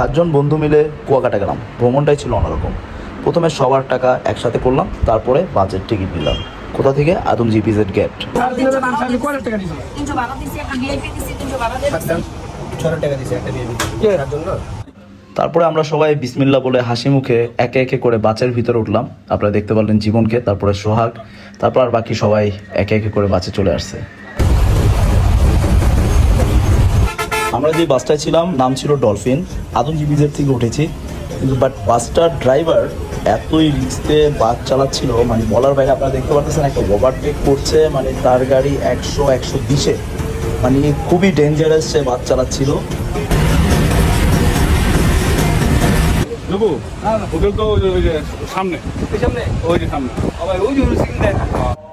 সাতজন বন্ধু মিলে কুয়াকাটা গেলাম। ভ্রমণটাই ছিল অন্যরকম। প্রথমে সবার টাকা একসাথে করলাম, তারপরে বাজেট টিকিট নিলাম। কোথা থেকে? আদম জিপিজেড গেট তারপরে আমরা সবাই বিসমিল্লা বলে হাসি মুখে একে একে করে বাসের ভিতরে উঠলাম। আপনারা দেখতে পারলেন জীবনকে, তারপরে সোহাগ, তারপর আর বাকি সবাই একে একে করে বাসে চলে আসছে। আমরা যে বাসটায় ছিলাম নাম ছিল ডলফিন আদম জিবিজের থেকে উঠেছি। কিন্তু বাট বাসটার ড্রাইভার এতই রিক্সতে বাস চালাচ্ছিল মানে বলার বাইরে আপনারা দেখতে পাচ্ছেন একটা ওভারটেক করছে মানে তার গাড়ি একশো একশো বিশে। মানে খুবই ডেঞ্জারাস সে বাস চালাচ্ছিল।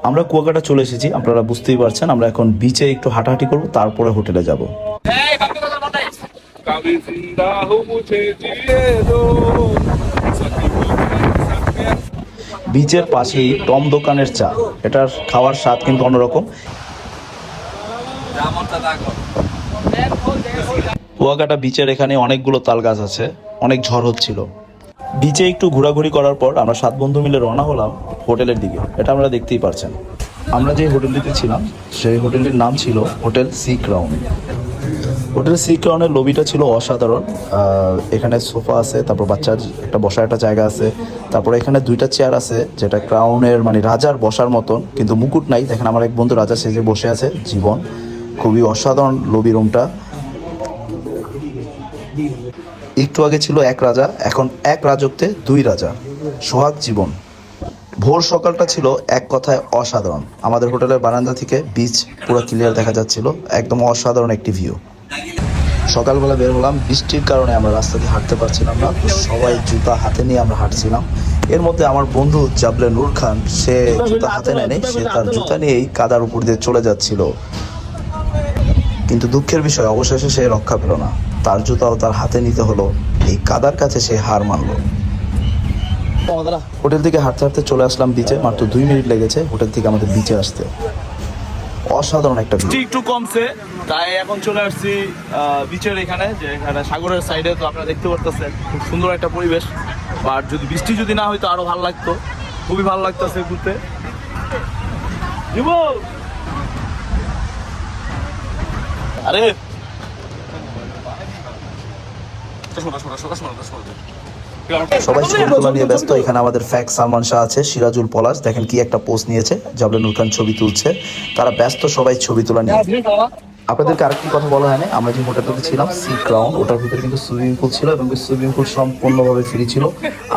আমরা কুয়াকাটা চলে এসেছি আপনারা বুঝতেই পারছেন আমরা এখন বিচে একটু হাঁটাহাঁটি করব তারপরে হোটেলে যাব। আমি জিন্দা বিচের পাশেই টম দোকানের চা। এটার খাওয়ার স্বাদ কিন্তু অন্যরকম। কুয়াকাটা বিচের এখানে অনেকগুলো তাল গাছ আছে, অনেক ঝড় হচ্ছিল। বিচে একটু ঘোরাঘুরি করার পর আমরা সাত বন্ধু মিলে রওনা হলাম হোটেলের দিকে। এটা আমরা দেখতেই পারছেন। আমরা যে হোটেলটিতে ছিলাম, সেই হোটেলটির নাম ছিল hotel sea crown hotel sea ক্রাউনের লবিটা ছিল অসাধারণ। এখানে সোফা আছে, তারপর বাচ্চার একটা বসার একটা জায়গা আছে, তারপর এখানে দুইটা চেয়ার আছে, যেটা ক্রাউনের মানে রাজার বসার মতন, কিন্তু মুকুট নাই। দেখেন আমার এক বন্ধু রাজা সেজে বসে আছে, জীবন। খুবই অসাধারণ লবি রুমটা। একটু আগে ছিল এক রাজা, এখন এক রাজত্বে দুই রাজা। সোহাগ জীবন। ভোর সকালটা ছিল এক কথায় অসাধারণ। আমাদের হোটেলের বারান্দা থেকে বিচ পুরো ক্লিয়ার দেখা যাচ্ছিল। একদম অসাধারণ একটি ভিউ সকালবেলা বের হলাম বৃষ্টির কারণে আমরা রাস্তা দিয়ে হাঁটতে পারছিলাম না তো সবাই জুতা হাতে নিয়ে আমরা হাঁটছিলাম। এর মধ্যে আমার বন্ধু জাবলে নূর খান সে জুতা হাতে নেয়নি সে তার জুতা নিয়েই কাদার উপর দিয়ে চলে যাচ্ছিল। কিন্তু দুঃখের বিষয় অবশেষে সে রক্ষা পেল না। তার জুতাও তার হাতে নিতে হলো এই কাদার কাছে সে হার মানলো। হোটেল থেকে হাঁটতে হাঁটতে চলে আসলাম বিচে মাত্র দুই মিনিট লেগেছে হোটেল থেকে আমাদের বিচে আসতে। অসাধারণ একটা ভিউ একটু কমছে। তাই এখন চলে আসছি বিচের এখানে, যে এখানে সাগরের সাইডে তো আপনারা দেখতে পারতেছেন, খুব সুন্দর একটা পরিবেশ। আর যদি বৃষ্টি যদি না হইতো, আরও ভালো লাগতো। খুবই ভালো লাগতেছে ঘুরতে! আরে! সবাই ছবি তোলা নিয়ে ব্যস্ত। এখানে আমাদের ফ্যাক সালমান শাহ আছে সিরাজুল পলাশ। দেখেন কি একটা পোস্ট নিয়েছে জাবলে নুর খান ছবি তুলছে। তারা ব্যস্ত সবাই ছবি তোলা নিয়ে। আপনাদেরকে আরেকটি কথা বলা হয়নি আমরা যে হোটেলটাতে ছিলাম সি ক্রাউন ওটার ভিতরে কিন্তু সুইমিং পুল ছিল এবং সুইমিং পুল সম্পূর্ণভাবে ফ্রি ছিল।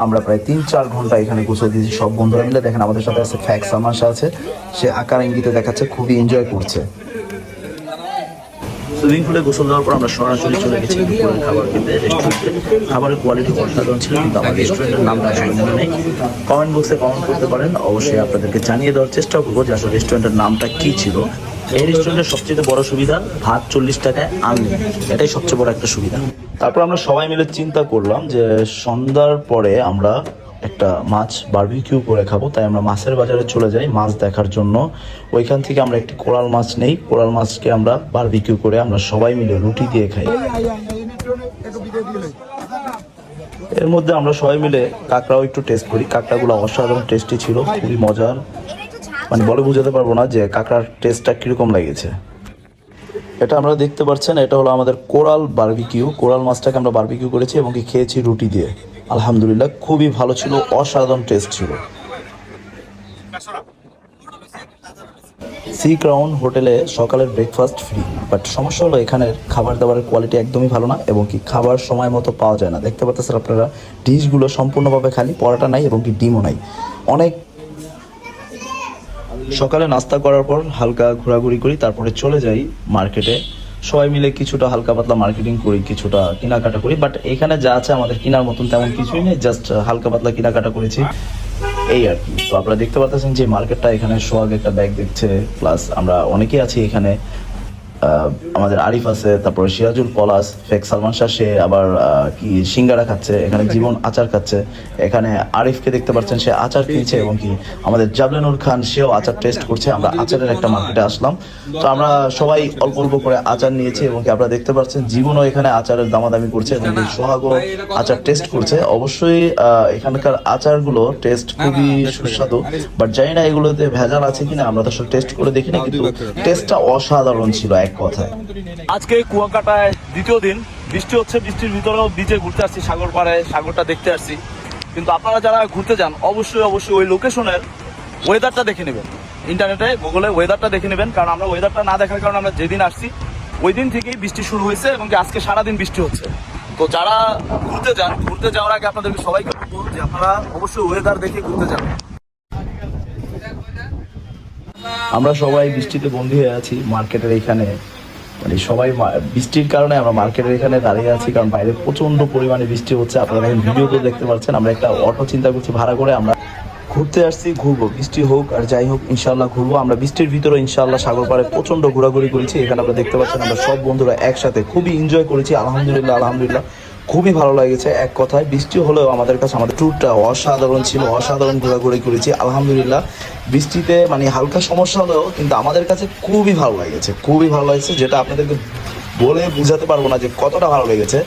আমরা প্রায় তিন চার ঘণ্টা এখানে গোসল দিয়েছি সব বন্ধুরা মিলে। দেখেন আমাদের সাথে আছে ফ্যাক্স শাহ আছে সে আকার ইঙ্গিতে দেখাচ্ছে খুবই এনজয় করছে। সুইমিং পুলে গোসল দেওয়ার পর আমরা সরাসরি চলে গেছি দুপুরের খাবার খেতে রেস্টুরেন্টে খাবারের কোয়ালিটি অসাধারণ ছিল, কিন্তু আমার রেস্টুরেন্টের নামটা আসলে মনে নেই। কমেন্ট বক্সে কমেন্ট করতে পারেন। অবশ্যই আপনাদেরকে জানিয়ে দেওয়ার চেষ্টা করব যে আসলে রেস্টুরেন্টের নামটা কী ছিল। এই রেস্টুরেন্টের সবচেয়ে বড় সুবিধা, ভাত চল্লিশ টাকায় আনলিমিটেড এটাই সবচেয়ে বড় একটা সুবিধা। তারপর আমরা সবাই মিলে চিন্তা করলাম যে সন্ধ্যার পরে আমরা একটা মাছ বারবিকিউ করে খাব, তাই আমরা মাছের বাজারে চলে যাই মাছ দেখার জন্য। ওইখান থেকে আমরা একটি কোরাল মাছ নেই। কোরাল মাছকে আমরা বারবিকিউ করে আমরা সবাই মিলে রুটি দিয়ে খাই। এর মধ্যে আমরা সবাই মিলে কাঁকড়াও একটু টেস্ট করি। কাঁকড়াগুলো অসাধারণ টেস্টি ছিল, খুবই মজার। মানে বলে বোঝাতে পারব না যে কাঁকড়ার টেস্টটা কীরকম লেগেছে। এটা আমরা দেখতে পাচ্ছেন এটা হলো আমাদের কোরাল বার্বিকিউ কোরাল মাছটাকে আমরা বার্বিকিউ করেছি এবং কি খেয়েছি রুটি দিয়ে। আলহামদুলিল্লাহ, খুবই ভালো ছিল, অসাধারণ টেস্ট ছিল। সি ক্রাউন হোটেলে সকালের ব্রেকফাস্ট ফ্রি বাট সমস্যা হলো এখানের খাবার দাবারের কোয়ালিটি একদমই ভালো না এবং কি খাবার সময় মতো পাওয়া যায় না। দেখতে পাচ্ছেন আপনারা ডিশগুলো সম্পূর্ণভাবে খালি, পরাটা নাই এবং কি ডিমও নাই। অনেক সকালে নাস্তা করার পর হালকা ঘোরাঘুরি করি, তারপরে চলে যাই মার্কেটে। সবাই মিলে কিছুটা হালকা পাতলা মার্কেটিং করি, কিছুটা কেনাকাটা করি বাট এখানে যা আছে আমাদের কেনার মতন তেমন কিছুই নেই জাস্ট হালকা পাতলা কেনাকাটা করেছি। এই আর কি। তো আপনারা দেখতে পাচ্ছেন যে মার্কেটটা এখানে সোহাগ একটা ব্যাগ দেখছে প্লাস আমরা অনেকেই আছি এখানে। আমাদের আরিফ আছে তারপর সিরাজুল পলাশ ফেক সালমান শাহ সে আবার কি সিঙ্গারা খাচ্ছে এখানে জীবন আচার খাচ্ছে। এখানে আরিফকে দেখতে পাচ্ছেন সে আচার খেয়েছে এবং কি আমাদের জাবলানুর খান সেও আচার টেস্ট করছে। আমরা আচারের একটা মার্কেটে আসলাম। তো আমরা সবাই অল্প অল্প করে আচার নিয়েছি এবং কি আপনারা দেখতে পাচ্ছেন জীবনও এখানে আচারের দামাদামি করছে এবং কি সোহাগও আচার টেস্ট করছে। অবশ্যই আহ, এখানকার আচারগুলো টেস্ট খুবই সুস্বাদু। বাট জানি না এগুলোতে ভেজাল আছে কিনা আমরা তো সব টেস্ট করে দেখিনি কিন্তু টেস্টটা অসাধারণ ছিল এক কথায়। আজকে কুয়াকাটায় দ্বিতীয় দিন, বৃষ্টি হচ্ছে, বৃষ্টির ভিতরেও বিচে ঘুরতে আসছি সাগর পাড়ে সাগরটা দেখতে আসছি। কিন্তু আপনারা যারা ঘুরতে যান, অবশ্যই অবশ্যই ওই লোকেশনের ওয়েদারটা দেখে নেবেন। ইন্টারনেটে গুগলে ওয়েদারটা দেখে নেবেন, কারণ আমরা ওয়েদারটা না দেখার কারণে আমরা যেদিন আসছি, ওই দিন থেকেই বৃষ্টি শুরু হয়েছে এবং আজকে সারাদিন বৃষ্টি হচ্ছে। তো যারা ঘুরতে যান, ঘুরতে যাওয়ার আগে আপনাদেরকে সবাইকে বলব যে আপনারা অবশ্যই ওয়েদার দেখে ঘুরতে যান আমরা সবাই বৃষ্টিতে বন্দী হয়ে আছি মার্কেটের এখানে। মানে সবাই বৃষ্টির কারণে আমরা মার্কেটের এখানে দাঁড়িয়ে আছি, কারণ বাইরে প্রচণ্ড পরিমাণে বৃষ্টি হচ্ছে। আপনারা ভিডিওতে দেখতে পাচ্ছেন, আমরা একটা অটো চিন্তা করছি, ভাড়া করে আমরা ঘুরতে আসছি, ঘুরবো। বৃষ্টি হোক আর যাই হোক ইনশাল্লাহ ঘুরবো। আমরা বৃষ্টির ভিতরে ইনশাল্লাহ সাগর পাড়ে প্রচণ্ড ঘোরাঘুরি করেছি। এখানে আপনারা দেখতে পাচ্ছেন, আমরা সব বন্ধুরা একসাথে খুবই এনজয় করেছি। আলহামদুলিল্লাহ আলহামদুলিল্লাহ। খুবই ভালো লেগেছে, এক কথায়। বৃষ্টি হলেও আমাদের কাছে আমাদের ট্যুরটা অসাধারণ ছিল, অসাধারণ ঘোরাঘুরি করেছি, আলহামদুলিল্লাহ। বৃষ্টিতে মানে হালকা সমস্যা হলেও কিন্তু আমাদের কাছে খুবই ভালো লেগেছে, খুবই ভালো লেগেছে, যেটা আপনাদেরকে বলে বুঝাতে পারব না যে কতটা ভালো লেগেছে।